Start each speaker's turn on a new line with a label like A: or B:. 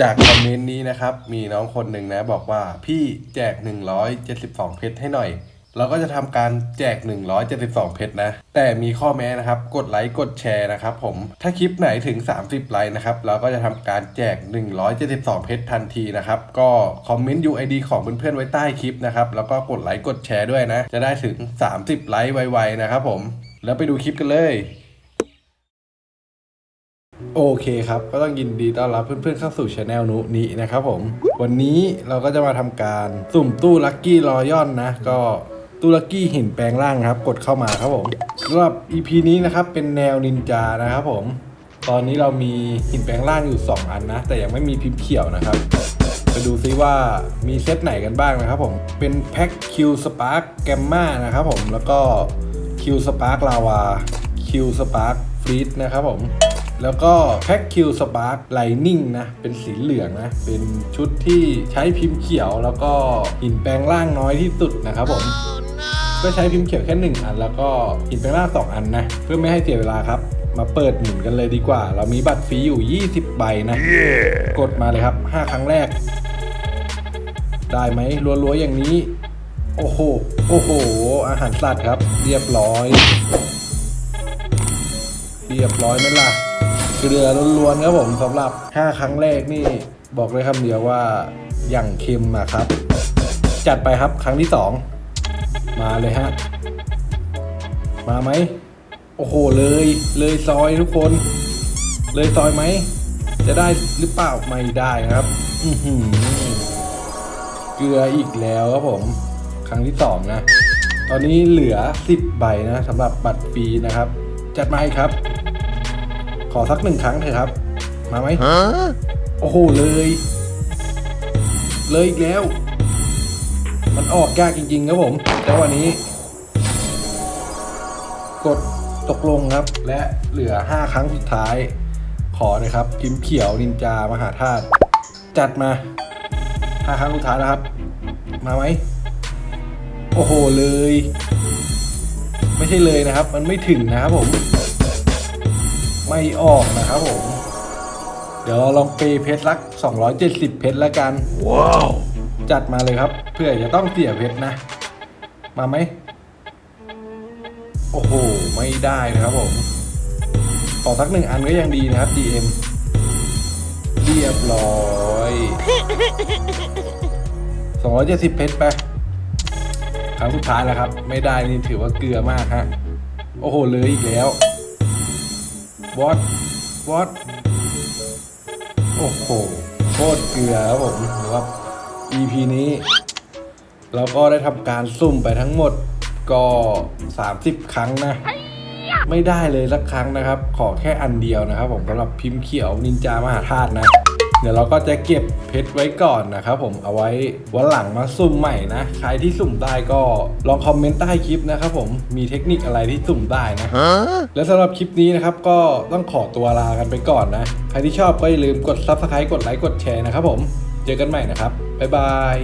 A: จากคอมเมนต์นี้นะครับ มีน้องคนหนึ่งนะ บอกว่าพี่แจก 172 เพชรให้หน่อย เราก็จะทำการแจก 172 เพชรนะ แต่มีข้อแม้นะครับ กดไลค์กดแชร์นะครับผมถ้าคลิปไหนถึง 30 ไลค์นะครับ เราก็จะทำการแจก 172 เพชรทันทีนะครับ ก็คอมเมนต์ UID ของเพื่อนๆไว้ใต้คลิปนะครับ แล้วก็กดไลค์กดแชร์ด้วยนะ จะได้ถึง 30 ไลค์ไวๆนะครับผม แล้วไปดูคลิปกันเลย โอเคครับ ก็ต้องยินดีต้อนรับเพื่อนๆเข้าสู่ช anel นุนี้นะครับผม วันนี้เราก็จะมาทำการสุ่มตู้ลัคกี้รอยอนนะ ก็ตู้ลัคกี้หินแปลงร่างครับ กดเข้ามาครับผมสำหรับ EP นี้นะครับ เป็นแนวนินจานะครับผม ตอนนี้เรามีหินแปลงร่างอยู่ 2 อันนะ แต่ยังไม่มีพิมพ์เขียวนะครับ ไปดูซิว่ามีเซตไหนกันบ้างนะครับผม เป็นแพ็คคิวสปาร์กแกมมานะครับผม แล้วก็คิวสปาร์กลาวาคิวสปาร์กฟรีดนะครับผม แล้วก็แพ็คคิวสปาร์กไลนิ่งนะ เป็นสีเหลืองนะ เป็นชุดที่ใช้พิมพ์เขียว แล้วก็หินแปลงร่างน้อยที่สุดนะครับผมก็ใช้พิมพ์เขียวแค่หนึ่งอัน แล้วก็หินแปลงร่างสองอันนะ เพื่อไม่ให้เสียเวลาครับ มาเปิดหมุนกันเลยดีกว่า เรามีบัตรฟรีอยู่ 20 ใบนะกดมาเลยครับ 5 ครั้งแรก ได้ไหมรัวๆอย่างนี้ โอ้โห โอ้โห อาหารสัตว์ครับ เรียบร้อย เรียบร้อยไหมล่ะเกลือล้วนๆครับผมสำหรับ 5 ครั้งแรกนี่บอกเลยคำเดียวว่าอย่างเค็มอะครับ จัดไปครับครั้งที่ 2 มาเลยฮะ มาไหม โอ้โหเลยเลยซอยทุกคน เลยซอยไหม จะได้หรือเปล่าไม่ได้ครับอือหือเกลืออีกแล้วครับผม ครั้งที่สองนะ ตอนนี้เหลือ 10 ใบนะสำหรับบัตรฟรีนะครับ จัดมาให้ครับ ขอสักหนึ่งครั้งเถอะครับ มาไหมโอ้โหเลย เลยอีกแล้ว มันออกยากจริง ๆ ครับผมแต่วันนี้ กดตกลงครับ และเหลือ 5 ครั้งสุดท้าย ขอเลยครับพิมพ์เขียวนินจามหาธาตุจัดมา5ครั้งสุดท้ายแล้วครับ มาไหมโอ้โหเลย ไม่ใช่เลยนะครับ มันไม่ถึงนะครับผม ไม่ออกนะครับผม เดี๋ยวเราลองเปย์เพชรลัก 270 เพชรแล้วกัน ว้าว จัดมาเลยครับ เพื่อจะต้องเสียเพชรนะ มาไหม โอ้โห ไม่ได้นะครับผมขอสักหนึ่งอันก็ยังดีนะครับ DM เรียบร้อย270เพชรไปครั้งสุดท้ายแล้วครับ ไม่ได้นี่ถือว่าเกลือมากฮะ โอ้โหเลยอีกแล้ว วอตวอตโอ้โหโคตรเกลือครับผมนะครับ EP นี้ เราก็ได้ทำการซุ่มไปทั้งหมดก็ 30 ครั้งนะ ไม่ได้เลยสักครั้งนะครับ ขอแค่อันเดียวนะครับผมสำหรับพิมพ์เขียวนินจามหาธาตุนะ เดี๋ยวเราก็จะเก็บเพชรไว้ก่อนนะครับผมเอาไว้วันหลังมาสุ่มใหม่นะ ใครที่สุ่มได้ก็ลองคอมเมนต์ใต้คลิปนะครับผมมีเทคนิคอะไรที่สุ่มได้นะและสำหรับคลิปนี้นะครับก็ต้องขอตัวลากันไปก่อนนะ ใครที่ชอบก็อย่าลืมกด subscribe กดไลค์กดแชร์นะครับผมเจอกันใหม่นะครับบ๊ายบาย